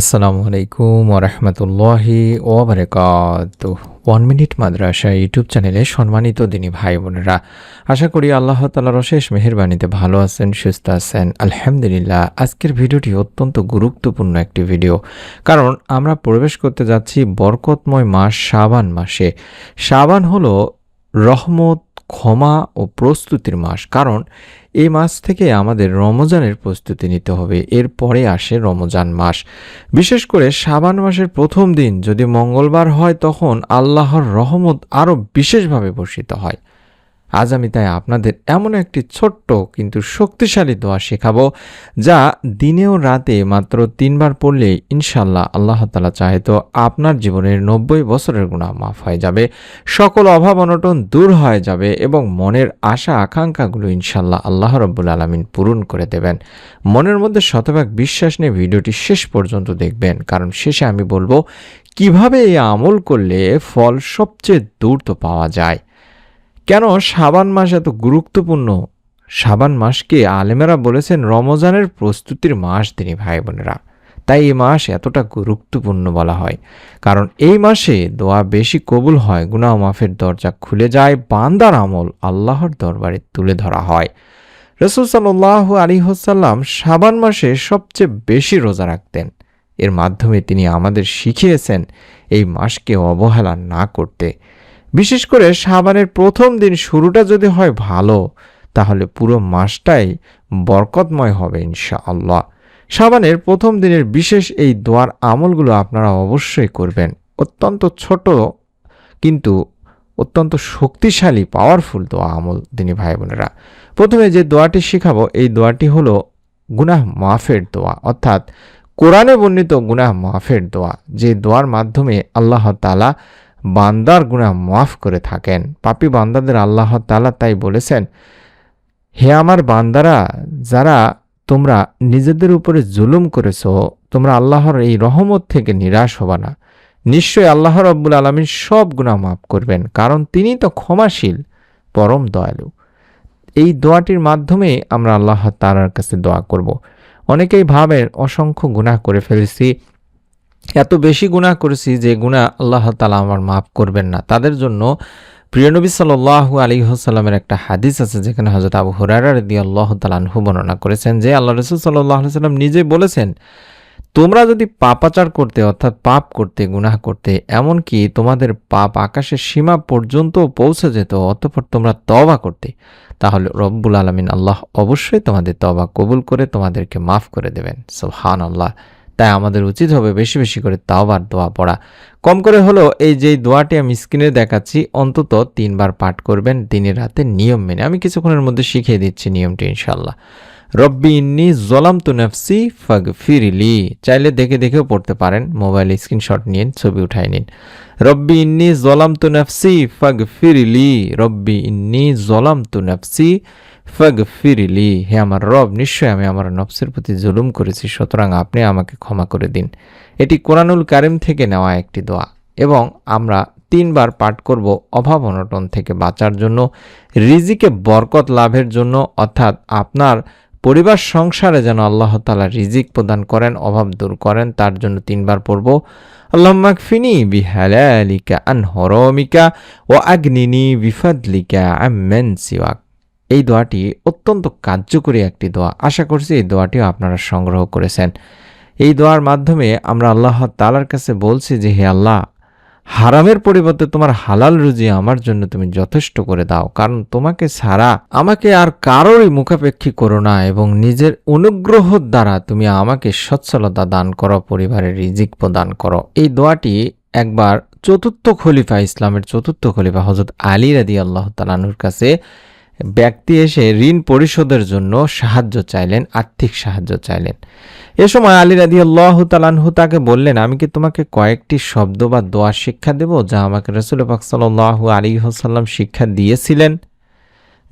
আসসালামু আলাইকুম ওরহমতুল্লাহি ওবরাকাত ওয়ান মিনিট মাদ্রাসা ইউটিউব চ্যানেলে সম্মানিত দিনী ভাই বোনেরা, আশা করি আল্লাহ তালার অশেষ মেহেরবানিতে ভালো আছেন, সুস্থ আছেন। আলহামদুলিল্লাহ, আজকের ভিডিওটি অত্যন্ত গুরুত্বপূর্ণ একটি ভিডিও। কারণ আমরা প্রবেশ করতে যাচ্ছি বরকতময় মাস শাবান মাসে। শাবান হলো রহমত ক্ষমা ও প্রস্তুতির মাস। কারণ, এই মাস থেকে আমাদের রমজানের প্রস্তুতি নিতে হবে। এরপরে আসে রমজান মাস। বিশেষ করে সাবান মাসের প্রথম দিন যদি মঙ্গলবার হয়, তখন আল্লাহর রহমত আরও বিশেষভাবে বর্ষিত হয়। আজ আমি তাই আপনাদের এমন একটি ছোট্ট কিন্তু শক্তিশালী দোয়া শেখাবো, যা দিনেও রাতে মাত্র তিনবার পড়লেই ইনশাল্লাহ আল্লাহ তালা চাহে তো আপনার জীবনের নব্বই বছরের গুণা মাফ হয়ে যাবে, সকল অভাব অনটন দূর হয়ে যাবে এবং মনের আশা আকাঙ্ক্ষাগুলো ইনশাল্লাহ আল্লাহ রব্বুল আলমিন পূরণ করে দেবেন। মনের মধ্যে শতভাগ বিশ্বাস নিয়ে ভিডিওটি শেষ পর্যন্ত দেখবেন, কারণ শেষে আমি বলব, কীভাবে এই আমল করলে ফল সবচেয়ে দ্রুত পাওয়া যায়? কেন সাবান মাস এত গুরুত্বপূর্ণ? সাবান মাসকে আলেমেরা বলেছেন রমজানের প্রস্তুতির মাস তিনি ভাই বোনেরা তাই এই মাস এতটা গুরুত্বপূর্ণ বলা হয়। কারণ এই মাসে দোয়া বেশি কবুল হয়, গুনাহ মাফের দরজা খুলে যায়, বান্দার আমল আল্লাহর দরবারে তুলে ধরা হয়। রসুল সাল্লাহ আলী হোসাল্লাম শাবান মাসে সবচেয়ে বেশি রোজা রাখতেন। এর মাধ্যমে তিনি আমাদের শিখিয়েছেন এই মাসকে অবহেলা না করতে। বিশেষ করে সাবানের প্রথম দিন শুরুটা যদি হয় ভালো, তাহলে পুরো মাসটাই বরকতময় হবে ইনশাআল্লাহ। সাবানের প্রথম দিনের বিশেষ এই দোয়ার আমলগুলো আপনারা অবশ্যই করবেন। অত্যন্ত ছোট কিন্তু অত্যন্ত শক্তিশালী পাওয়ারফুল দোয়া আমল, দিনী ভাই বোনেরা। প্রথমে যে দোয়াটি শেখাবো, এই দোয়াটি হলো গুনাহ মাফের দোয়া। অর্থাৎ কোরআনে বর্ণিত গুনাহ মাফের দোয়া। যে দোয়ার মাধ্যমে আল্লাহ তালা বান্দার গুণা মাফ করে থাকেন। পাপি বান্দাদের আল্লাহ তালা তাই বলেছেন, হে আমার বান্দারা, যারা তোমরা নিজেদের উপরে জুলুম করেছ, তোমরা আল্লাহর এই রহমত থেকে নিরাশ হবা না। নিশ্চয়ই আল্লাহ রব্বুল আলমীর সব গুণা মাফ করবেন, কারণ তিনি তো ক্ষমাশীল, পরম দয়ালু। এই দোয়াটির মাধ্যমে আমরা আল্লাহ তালার কাছে দোয়া করব। অনেকেই ভাবেন, অসংখ্য গুণা করে ফেলেছি এত বেশি গুণা করেছি যে গুণা আল্লাহ তালা আমার মাফ করবেন না। তাদের জন্য প্রিয়নবী সাল্লাহ আলী হাসাল্লামের একটা হাদিস আছে যেখানে হজরত আবু হুরারা রদি আল্লাহ তালানহু বর্ণনা করেছেন যে আল্লাহ রসুল সাল্লাহ সাল্লাম নিজে বলেছেন, তোমরা যদি পাপাচার করতে অর্থাৎ পাপ করতে, গুনাহ করতে, এমনকি তোমাদের পাপ আকাশের সীমা পর্যন্ত পৌঁছে যেত, অতঃপর তোমরা তবা করতে, তাহলে রব্বুল আলমিন আল্লাহ অবশ্যই তোমাদের তবা কবুল করে তোমাদেরকে মাফ করে দেবেন। সোহান আল্লাহ তাই আমাদের উচিত হবে বেশি বেশি করে তাওবার দোয়া পড়া। কম করে হলেও এই যে দোয়াটি আমি স্ক্রিনে দেখাচ্ছি, অন্তত তিনবার পাঠ করবেন দিনের রাতে নিয়ম মেনে। আমি কিছুক্ষণের মধ্যে শিখিয়ে দিচ্ছি নিয়মটি ইনশাল্লাহ রব্বি ইন্নি জলাম তু নফসি ফাগ ফিরিলি চাইলে দেখে দেখেও পড়তে পারেন। মোবাইল স্ক্রিনশট নিন, ছবি উঠাই নিন। রব্বি ইন্নি জলাম তু নফসি ফাগ ফিরিলি রব্বি ইন্নি জলাম তু নফসি ফাগ ফিরিলি হে আমার রব নিশ্চয় আমি আমার নফসের প্রতি জুলুম করেছি, সুতরাং আপনি আমাকে ক্ষমা করে দিন। এটি কোরআনুল কারিম থেকে নেওয়া একটি দোয়া এবং আমরা তিনবার পাঠ করব অভাব অনটন থেকে বাঁচার জন্য, রিজিকে বরকত লাভের জন্য, অর্থাৎ আপনার পরিবার সংসারে যেন আল্লাহ তালা রিজিক প্রদান করেন, অভাব দূর করেন, তার জন্য তিনবার পড়ব। আল্লাহমাকফিনি বিহালিকা আন হরমিকা ও আগ্নিনি বিফাদলিকা আমেন সিওয়াক। এই দোয়াটি অত্যন্ত কার্যকরী একটি দোয়া। আশা করছি এই দোয়াটিও আপনারা সংগ্রহ করেছেন। এই দোয়ার মাধ্যমে আমরা আল্লাহ তালার কাছে বলছি যে, হে আল্লাহ, হারামের পরিবর্তে তোমার হালাল রুজি আমার জন্য তুমি যথেষ্ট করে দাও। কারণ তোমাকে ছাড়া আমাকে আর কারোরই মুখাপেক্ষী করো না এবং নিজের অনুগ্রহ দ্বারা তুমি আমাকে সচ্ছলতা দান করো, পরিবারের রিজিক প্রদান করো। এই দোয়াটি একবার চতুর্থ খলিফা ইসলামের চতুর্থ খলিফা হজরত আলী রাদি আল্লাহ তালানুর কাছে ব্যক্তি এসে ঋণ পরিশোধের জন্য সাহায্য চাইলেন, আর্থিক সাহায্য চাইলেন। এ সময় আলী রাদি আল্লাহ তালানহু তাকে বললেন, আমি কি তোমাকে কয়েকটি শব্দ বা দোয়া শিক্ষা দেব যা আমাকে রসুল পাক সাল্লাহ আলী হোসাল্লাম শিক্ষা দিয়েছিলেন?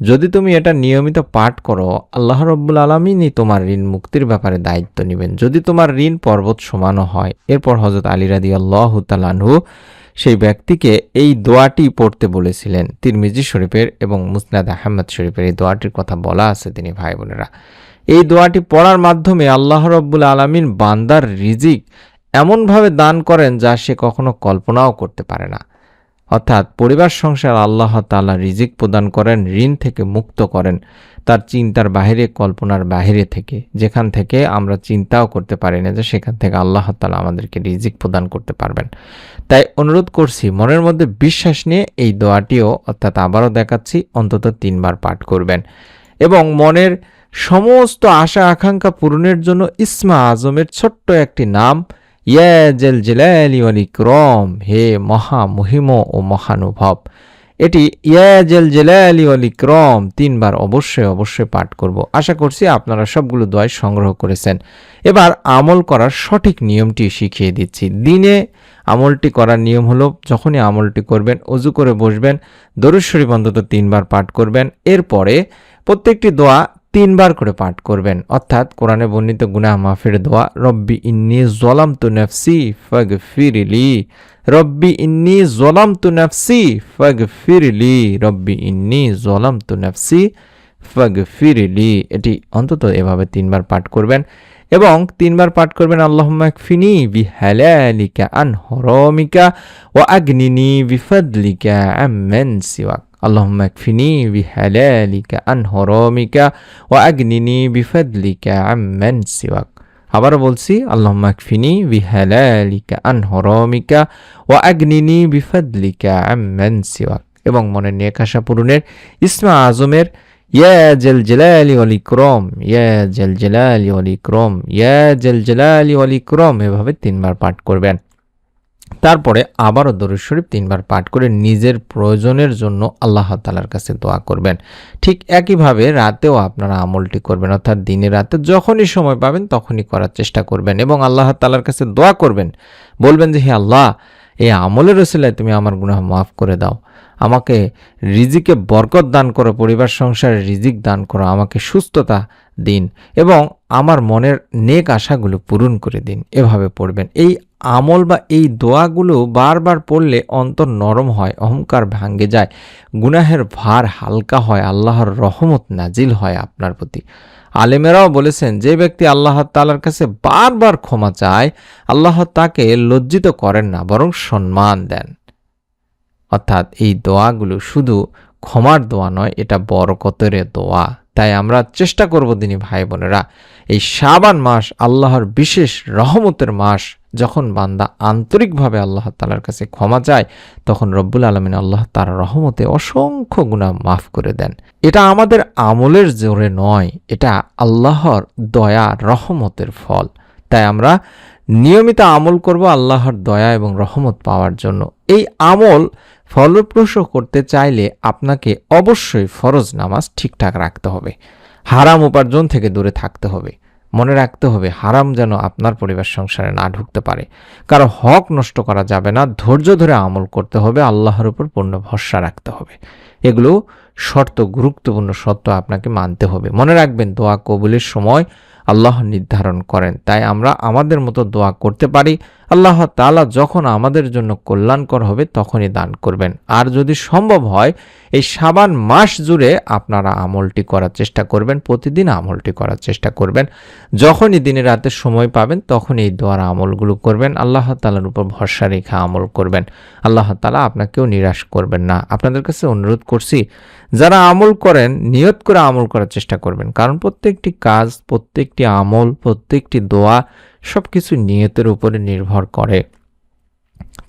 যদি তুমি এটা নিয়মিত পাঠ করো, আল্লাহ রব্বুল আলমিনই তোমার ঋণ মুক্তির ব্যাপারে দায়িত্ব নেবেন। যদি তোমার ঋণ পর্বত সমানও হয়, এরপর হজরত আলী রাদি আল্লাহ তালানহু সেই ব্যক্তিকে এই দোয়াটি পড়তে বলেছিলেন তিরমিজি শরীফের এবং মুসনাদ আহমদ শরীফের। এই দোয়াটির কথা বলা আছে তিনি, ভাই বোনেরা। এই দোয়াটি পড়ার মাধ্যমে আল্লাহ রব্বুল আলমিন বান্দার রিজিক এমনভাবে দান করেন যা সে কখনো কল্পনাও করতে পারে না। অর্থাৎ পরিবার, সংসার আল্লাহ তাআলা রিজিক প্রদান করেন, ঋণ থেকে মুক্ত করেন। তার চিন্তার বাহিরে, কল্পনার বাহিরে থেকে, যেখান থেকে আমরা চিন্তাও করতে পারি না যে সেখান থেকে আল্লাহ তালা আমাদেরকে রিজিক প্রদান করতে পারবেন। তাই অনুরোধ করছি, মনের মধ্যে বিশ্বাস নিয়ে এই দোয়াটিও অর্থাৎ আবারও দেখাচ্ছি, অন্তত তিনবার পাঠ করবেন। এবং মনের সমস্ত আশা আকাঙ্ক্ষা পূরণের জন্য ইসমা আজমের ছোট্ট একটি নাম ইয়াজেল জেলালি হে মহা মহিম ও মহানুভব। এটি ইয়াজেল জেলালি অল ইকরম তিনবার অবশ্যই অবশ্যই পাঠ করব। আশা করছি আপনারা সবগুলো দোয়াই সংগ্রহ করেছেন। এবার আমল করার সঠিক নিয়মটি শিখিয়ে দিচ্ছি। দিনে আমলটি করার নিয়ম হলো, যখনই আমলটি করবেন অজু করে বসবেন, দরুদ শরীফ অন্তত তিনবার পাঠ করবেন। এরপরে প্রত্যেকটি দোয়া তিনবার করে পাঠ করবেন। অর্থাৎ কোরআনে বর্ণিত গুনাহ মাফের দোয়া, রব্বি ইন্নি জলাম তু নফসি ফগ ফিরিলি রব্বি ইন্নি জলাম তু নফসি ফগ ফিরিলি রব্বি ইন্নি জলাম তু নফসি ফগ ফিরিলি এটি অন্তত এভাবে তিনবার পাঠ করবেন এবং তিনবার পাঠ করবেন আল্লাহ ফিনি বি হালালিকা আন হরমিকা ও আগ্নিনি বিফদলিকা আমেন সিওয়াক। اللهم اكفني بحلالك عن حرامك واغنني بفضلك عمن سواك আবারও বলছি আল্লাহুম্মা আকফিনি বিহালালিকা আন হরমিকা ওয়া আগনিনি বিফাদলিকা আম্মান সিওয়াক এবং মনের নেক আশা পূরণের ইসমা আজমের ইয়া জেল জেলালি ওয়াল ইকরম ইয়া জেল জেলালি ওয়াল ইকরম ইয়া জেল জেলালি ওয়াল ইকরম এভাবে তিনবার পাঠ করবেন তারপরে আবারও দরুদ শরীফ তিনবার পাঠ করে নিজের প্রয়োজনের জন্য আল্লাহ তালার কাছে দোয়া করবেন। ঠিক একইভাবে রাতেও আপনারা আমলটি করবেন, অর্থাৎ দিনে রাতে যখনই সময় পাবেন তখনই করার চেষ্টা করবেন এবং আল্লাহ তালার কাছে দোয়া করবেন। বলবেন যে, হে আল্লাহ, এই আমলের ওসিলায় তুমি আমার গুনাহ মাফ করে দাও। আমাকে রিজিকে বরকত দান করো, পরিবার, সংসারে রিজিক দান করো, আমাকে সুস্থতা দিন এবং আমার মনের নেক আশাগুলো পূরণ করে দিন। এভাবে পড়বেন। এই আমল বা এই দোয়াগুলো বারবার পড়লে অন্তর নরম হয়, অহংকার ভাঙ্গে যায়, গুনাহের ভার হালকা হয়, আল্লাহর রহমত নাজিল হয় আপনার প্রতি। আলেমেরাও বলেছেন, যে ব্যক্তি আল্লাহ তালার কাছে বারবার ক্ষমা চায়, আল্লাহ তাকে লজ্জিত করেন না, বরং সম্মান দেন। অর্থাৎ এই দোয়াগুলো শুধু ক্ষমার দোয়া নয়, এটা বরকতের দোয়া। তাই আমরা চেষ্টা করব দিনী ভাই বোনেরা, এই শাবান মাস আল্লাহর বিশেষ রহমতের মাস, যখন বান্দা আন্তরিকভাবে আল্লাহ তালার কাছে ক্ষমা চায়, তখন রব্বুল আলমিন আল্লাহ তার রহমতে অসংখ্য গুণা মাফ করে দেন। এটা আমাদের আমলের জোরে নয়, এটা আল্লাহর দয়া, রহমতের ফল। তাই আমরা নিয়মিত আমল করব আল্লাহর দয়া এবং রহমত পাওয়ার জন্য। এই আমল ফলপ্রসূ করতে চাইলে আপনাকে অবশ্যই ফরজ নামাজ ঠিকঠাক রাখতে হবে। হারাম উপার্জন থেকে দূরে থাকতে হবে। মনে রাখতে হবে, হারাম যেন আপনার পরিবার সংসারে না ঢুকতে পারে। কারও হক নষ্ট করা যাবে না, ধৈর্য ধরে আমল করতে হবে, আল্লাহর উপর পূর্ণ ভরসা রাখতে হবে। এগুলো শর্ত, গুরুত্বপূর্ণ শর্ত আপনাকে মানতে হবে। মনে রাখবেন, দোয়া কবুলের সময় আল্লাহ নির্ধারণ করেন। তাই আমরা আমাদের মতো দোয়া করতে পারি। আল্লাহ তালা যখন আমাদের জন্য কল্যাণকর হবে, তখনই দান করবেন। আর যদি সম্ভব হয়, এই সাবান মাস জুড়ে আপনারা আমলটি করার চেষ্টা করবেন, প্রতিদিন আমলটি করার চেষ্টা করবেন। যখনই দিনে রাতে সময় পাবেন, তখনই এই দোয়ার আমলগুলো করবেন। আল্লাহ তালার উপর ভরসা রেখে আমল করবেন। আল্লাহ তালা আপনাকেও নিরাশ করবেন না। আপনাদের কাছে অনুরোধ করছি, যারা আমল করেন, নিয়ত করে আমল করার চেষ্টা করবেন। কারণ প্রত্যেকটি কাজ, প্রত্যেকটি আমল, প্রত্যেকটি দোয়া সব কিছু নিয়তের উপরে নির্ভর করে।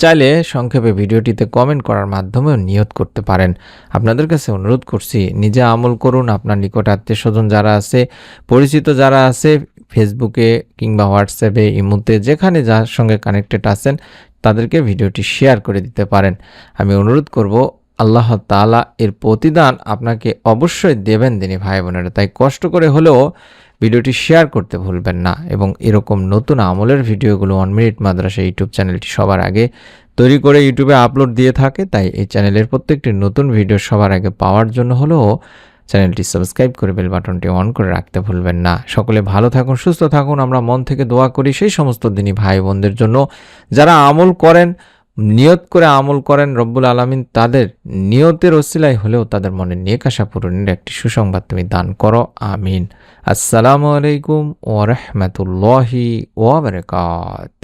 চাইলে সংক্ষেপে ভিডিওটিতে কমেন্ট করার মাধ্যমেও নিয়ত করতে পারেন। আপনাদের কাছে অনুরোধ করছি, নিজে আমল করুন। আপনার নিকট আত্মীয় স্বজন যারা আছে, পরিচিত যারা আছে ফেসবুকে কিংবা হোয়াটসঅ্যাপে ইমুতে, যেখানে যার সঙ্গে কানেক্টেড আছেন, তাদেরকে ভিডিওটি শেয়ার করে দিতে পারেন। আমি অনুরোধ করব, আল্লাহ তালা এর প্রতিদান আপনাকে অবশ্যই দেবেন তিনি ভাই বোনেরা তাই কষ্ট করে হলেও ভিডিওটি শেয়ার করতে ভুলবেন না এবং এরকম নতুন আমলের ভিডিওগুলো ওয়ান মিনিট মাদ্রাসা ইউটিউব চ্যানেলটি সবার আগে তৈরি করে ইউটিউবে আপলোড দিয়ে থাকে, তাই এই চ্যানেলের প্রত্যেকটি নতুন ভিডিও সবার আগে পাওয়ার জন্য হলেও চ্যানেলটি সাবস্ক্রাইব করে বেল বাটনটি অন করে রাখতে ভুলবেন না। সকলে ভালো থাকুন, সুস্থ থাকুন, আমরা মন থেকে দোয়া করি। সেই সমস্ত দিনই ভাই বোনদের জন্য যারা আমল করেন নিয়ত করে আমল করেন রব্বুল আলমিন, তাদের নিয়তের অসিলাই হলেও তাদের মনে নিয়ে কাশা পূরণের একটি সুসংবাদ তুমি দান করো। আমিন। আসসালামু আলাইকুম ও রহমতুল্লাহি ওবরকাত